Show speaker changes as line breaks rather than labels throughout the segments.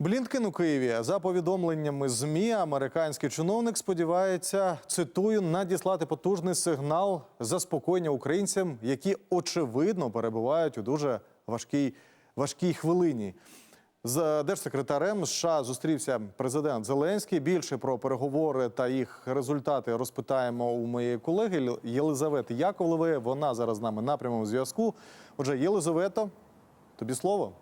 Блінкен у Києві за повідомленнями змі, американський чиновник сподівається, цитую, надіслати потужний сигнал заспокоєння українцям, які очевидно перебувають у дуже важкій важкій хвилині. З держсекретарем США зустрівся президент Зеленський. Більше про переговори та їх результати розпитаємо у моєї колеги Єлизавети Яковлевої. Вона зараз з нами на прямому зв'язку. Отже, Єлизавето, тобі слово.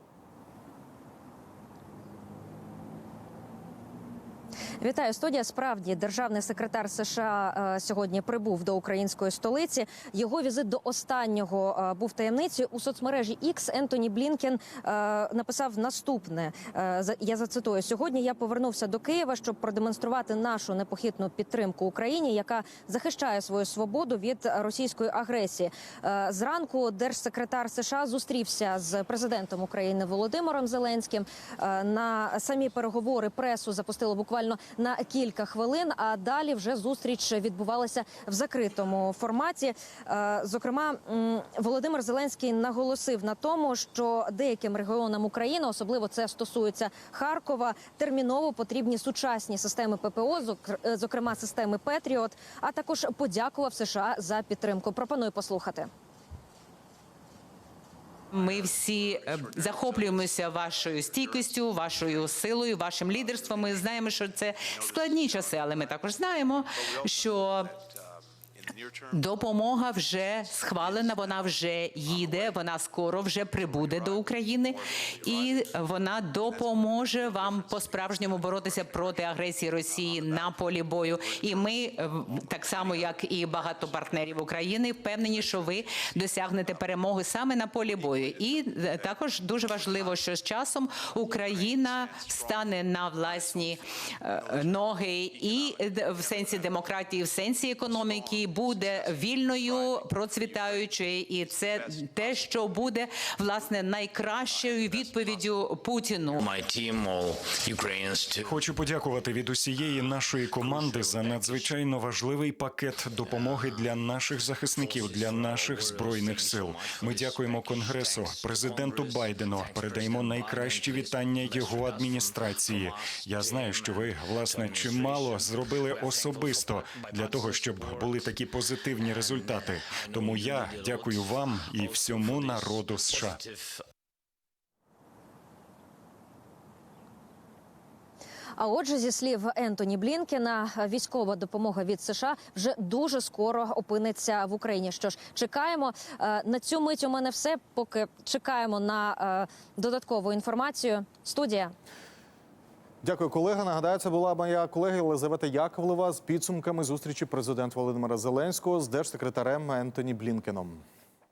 Вітаю студія. Справді державний секретар США е, сьогодні прибув до української столиці. Його візит до останнього е, був таємницею у соцмережі X Ентоні Блінкен е, написав наступне. Я зацитую сьогодні. Я повернувся до Києва, щоб продемонструвати нашу непохитну підтримку Україні, яка захищає свою свободу від російської агресії. Зранку держсекретар США зустрівся з президентом України Володимиром Зеленським. На самі переговори пресу запустили буквально на кілька хвилин. А далі вже зустріч відбувалася в закритому форматі. Е, Зокрема, Володимир Зеленський наголосив на тому, що деяким регіонам України, особливо це стосується Харкова, терміново потрібні сучасні системи ППО, е, зокрема системи Петріот. А також подякував США за підтримку. Пропоную послухати.
Ми всі е, захоплюємося вашою стійкістю, вашою силою, вашим лідерством. Ми знаємо, що це складні часи, але ми також знаємо, що допомога вже схвалена, вона вже їде, вона скоро вже прибуде до України, і вона допоможе вам по-справжньому боротися проти агресії Росії на полі бою. І ми е, так само, як і багато партнерів України, впевнені, що ви досягнете перемоги саме на полі бою. І е, також дуже важливо, що з часом Україна стане на власні е, ноги і в сенсі демократії, в сенсі економіки буде вільною, процвітаючою, і це те, що буде власне найкращою відповіддю Путіну.
Хочу подякувати від усієї нашої команди за надзвичайно важливий пакет допомоги для наших захисників, для наших збройних сил. Ми дякуємо Конгресу, президенту Байдену. Передаємо найкращі вітання його адміністрації. Я знаю, що ви власне чимало зробили особисто для того, щоб були такі позитивні результати. Тому я дякую вам і всьому народу США.
А отже, зі слів Ентоні Блінкена, військова допомога від США вже дуже скоро опиниться в Україні. Що ж, чекаємо Е, на цю мить. У мене все. Поки чекаємо на е, додаткову інформацію. Студія.
Дякую, колега. Нагадаю, це була моя колега Єлизавета Яковлева з підсумками зустрічі президента Володимира Зеленського з держсекретарем Ентоні Блінкеном.